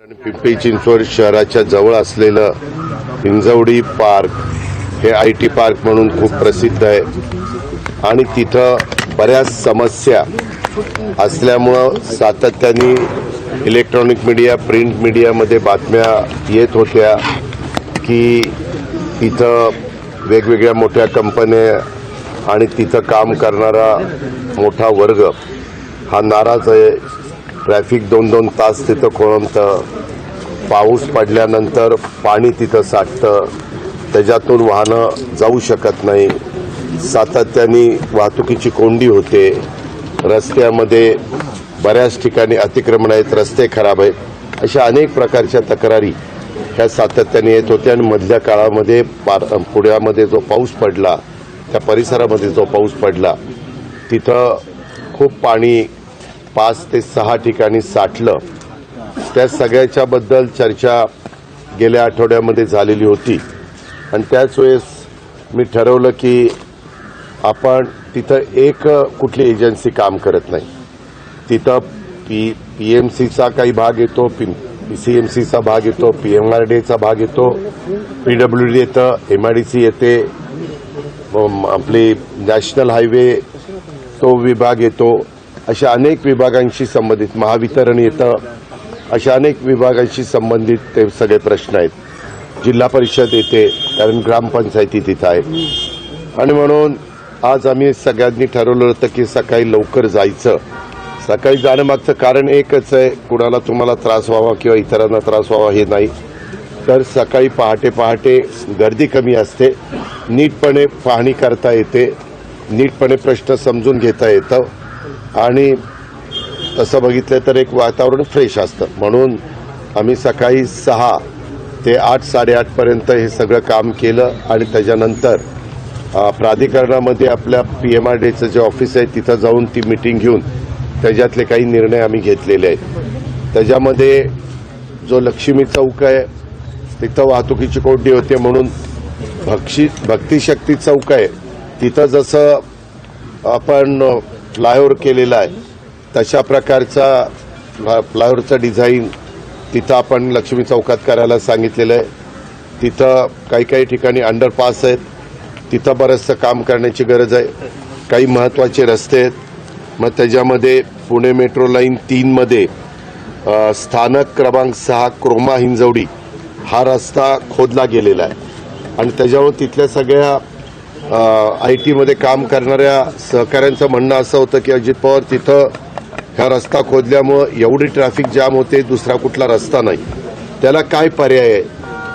आणि पिंपरी चिंचवड शहराच्या जवळ असलेलं हिंजवडी पार्क हे आय टी पार्क म्हणून खूप प्रसिद्ध आहे. आणि तिथं बऱ्याच समस्या असल्यामुळं सातत्याने इलेक्ट्रॉनिक मीडिया प्रिंट मीडियामध्ये बातम्या येत होत्या की तिथं वेगवेगळ्या मोठ्या कंपन्या आणि तिथं काम करणारा मोठा वर्ग हा नाराज आहे. ट्रॅफिक दोन दोन तास तिथं खोळंबतं पाऊस पडल्यानंतर पाणी तिथं साठतं. त्याच्यातून वाहनं जाऊ शकत नाही. सातत्याने वाहतुकीची कोंडी होते. रस्त्यामध्ये बऱ्याच ठिकाणी अतिक्रमण आहेत रस्ते खराब आहेत. अशा अनेक प्रकारच्या तक्रारी ह्या सातत्याने येत होत्या आणि मधल्या काळामध्ये पार पुण्यामध्ये जो पाऊस पडला त्या परिसरामध्ये जो पाऊस पडला तिथं खूप पाणी पाच ते सहा ठिकाणी साठलं. त्या सगळ्याच्याबद्दल चर्चा गेल्या आठवड्यामध्ये झालेली होती. आणि त्याच वेळेस मी ठरवलं की आपण तिथं एक कुठली एजन्सी काम करत नाही. तिथं पी पी एम सीचा काही भाग येतो पी पी सी एम सीचा भाग येतो पी एम आर डीचा भाग येतो पी डब्ल्यू डी येतं एम आय डी सी येते आपली नॅशनल हायवे तो विभाग येतो अशा अनेक विभागांशी संबंधित महावितरण येतं. अशा अनेक विभागांशी संबंधित ते सगळे प्रश्न आहेत. जिल्हा परिषद येते कारण ग्रामपंचायती तिथं आहे. आणि म्हणून आज आम्ही सगळ्यांनी ठरवलं होतं की सकाळी लवकर जायचं. सकाळी जाणं मागचं कारण एकच आहे कुणाला तुम्हाला त्रास व्हावा किंवा इतरांना त्रास व्हावा हे नाही. तर सकाळी पहाटे पहाटे गर्दी कमी असते. नीटपणे पाहणी करता येते. नीटपणे प्रश्न समजून घेता येतं. आणि तसं बघितलं तर एक वातावरण फ्रेश असतं. म्हणून आम्ही सकाळी सहा ते आठ साडेआठपर्यंत हे सगळं काम केलं आणि त्याच्यानंतर प्राधिकरणामध्ये आपल्या पी एम आर डीचं जे ऑफिस आहे तिथं जाऊन ती मिटिंग घेऊन त्याच्यातले काही निर्णय आम्ही घेतलेले आहेत. त्याच्यामध्ये जो लक्ष्मी चौक आहे तिथं वाहतुकीची कोंडी होते म्हणून भक्षी भक्तिशक्ती चौक आहे. तिथं जसं आपण फ्लायओव्हर केलेला आहे. तशा प्रकारचा फ्ला फ्लायओव्हरचं डिझाईन तिथं आपण लक्ष्मी चौकात करायला सांगितलेलं आहे. तिथं काही काही ठिकाणी अंडरपास आहेत. तिथं बरंचसं काम करण्याची गरज आहे. काही महत्त्वाचे रस्ते आहेत. मग त्याच्यामध्ये पुणे मेट्रो लाईन तीनमध्ये स्थानक क्रमांक सहा क्रोमा हिंजवडी हा रस्ता खोदला गेलेला आहे. आणि त्याच्यामुळे तिथल्या सगळ्या आय टीमध्ये काम करणाऱ्या सहकाऱ्यांचं म्हणणं असं होतं की अजित पवार तिथं ह्या रस्ता खोदल्यामुळं एवढी ट्रॅफिक जाम होते दुसरा कुठला रस्ता नाही. त्याला काय पर्याय आहे?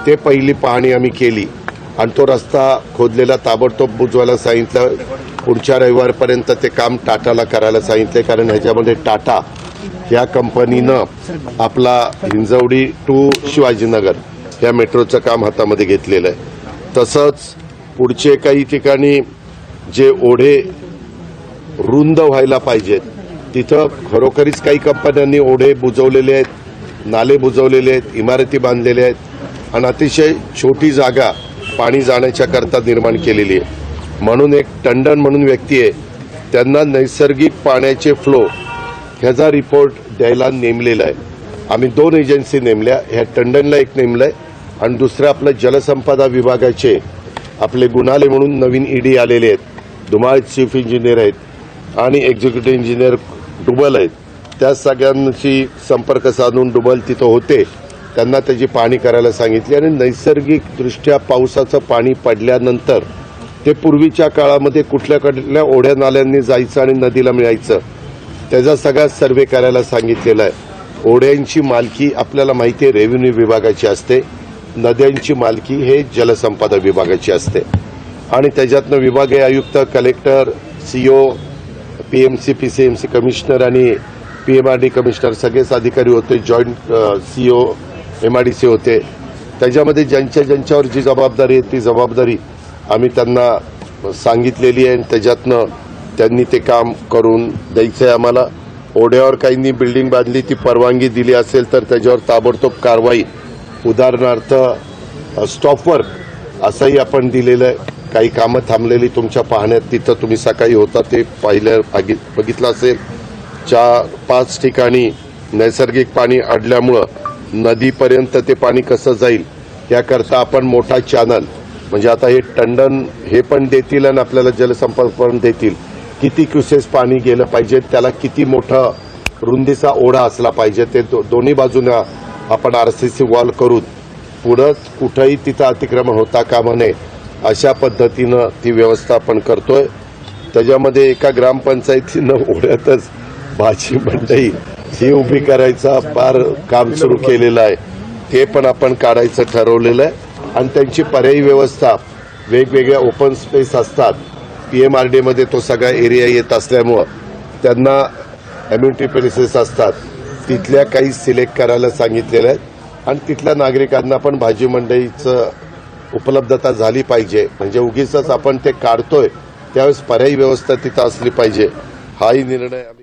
ते पहिली पाहणी आम्ही केली. आणि तो रस्ता खोदलेला ताबडतोब बुजवायला सांगितलं. पुढच्या रविवारपर्यंत ते काम टाटाला करायला सांगितले कारण ह्याच्यामध्ये टाटा या कंपनीनं आपला हिंजवडी टू शिवाजीनगर या मेट्रोचं काम हातामध्ये घेतलेलं आहे. तसंच पुढचे काही ठिकाणी जे ओढे रुंद व्हायला पाहिजेत तिथं खरोखरीच काही कंपन्यांनी ओढे बुजवलेले आहेत नाले बुजवलेले आहेत इमारती बांधलेल्या आहेत आणि अतिशय छोटी जागा पाणी जाण्याच्या करता निर्माण केलेली आहे. म्हणून एक टंडन म्हणून व्यक्ती आहे त्यांना नैसर्गिक पाण्याचे फ्लो ह्याचा रिपोर्ट द्यायला नेमलेला आहे. आम्ही दोन एजन्सी नेमल्या ह्या टंडनला एक नेमलं आहे आणि दुसरं आपलं जलसंपदा विभागाचे आपले गुणाले म्हणून नवीन ईडी आलेले आहेत. धुमाळ चीफ इंजिनियर आहेत आणि एक्झिक्युटिव्ह इंजिनियर डुबल आहेत. त्या सगळ्यांशी संपर्क साधून डुबल तिथं होते. त्यांना त्याची पाहणी करायला सांगितली आणि नैसर्गिकदृष्ट्या पावसाचं पाणी पडल्यानंतर ते पूर्वीच्या काळामध्ये कुठल्या कुठल्या ओढ्या नाल्यांनी जायचं आणि नदीला मिळायचं त्याचा सगळा सर्वे करायला सांगितलेला आहे. ओढ्यांची मालकी आपल्याला माहिती आहे रेव्हेन्यू विभागाची असते. नद्यांची मालकी हे जलसंपदा विभागाची असते. आणि त्याच्यातनं विभागीय आयुक्त collector CEO P M C P C M C commissioner आणि P M R D commissioner सगळेच अधिकारी होते joint CEO M R D C होते. त्याच्यामध्ये ज्यांच्या ज्यांच्यावर जी जबाबदारी आहे ती जबाबदारी आम्ही त्यांना सांगितलेली आहे आणि त्याच्यातनं त्यांनी ते काम करून द्यायचं आहे आम्हाला. ओढ्यावर काहींनी बिल्डिंग बांधली ती परवानगी दिली असेल तर त्याच्यावर ताबडतोब कारवाई उदाहरणार्थ स्टॉपवर्क असंही आपण दिलेलं आहे. काही कामं थांबलेली तुमच्या पाहण्यात तिथं तुम्ही सकाळी होता ते पाहिलं बघितलं असेल. चार पाच ठिकाणी नैसर्गिक पाणी अडल्यामुळं नदीपर्यंत ते पाणी कसं जाईल याकरता आपण मोठा चॅनल म्हणजे आता हे टंडन हे पण देतील आणि आपल्याला जलसंपर्क पण देतील. किती क्युसेस पाणी गेलं पाहिजे त्याला किती मोठं रुंदीचा ओढा असला पाहिजे ते दो, दोन्ही बाजूने आपण आरसीसी वॉल करून पुढं कुठंही तिथं अतिक्रमण होता कामा नये अशा पद्धतीनं ती व्यवस्था आपण करतोय. त्याच्यामध्ये एका ग्रामपंचायतीनं ओढ्यातच भाजी मंडई ही उभी करायचा फार काम सुरू केलेलं आहे. ते पण आपण काढायचं ठरवलेलं आहे. आणि त्यांची पर्यायी व्यवस्था वेगवेगळ्या ओपन स्पेस असतात. पी एम आर डीमध्ये तो सगळा एरिया येत असल्यामुळं त्यांना एम्युनिटी प्लेसेस असतात. तिथल्या काही सिलेक्ट करायला सांगितलेल्या आहेत. आणि तिथल्या नागरिकांना पण भाजी मंडईचं उपलब्धता झाली पाहिजे. म्हणजे उगीच आपण ते काढतोय त्यावेळेस पर्यायी व्यवस्था तिथं असली पाहिजे. हाही निर्णय आम्ही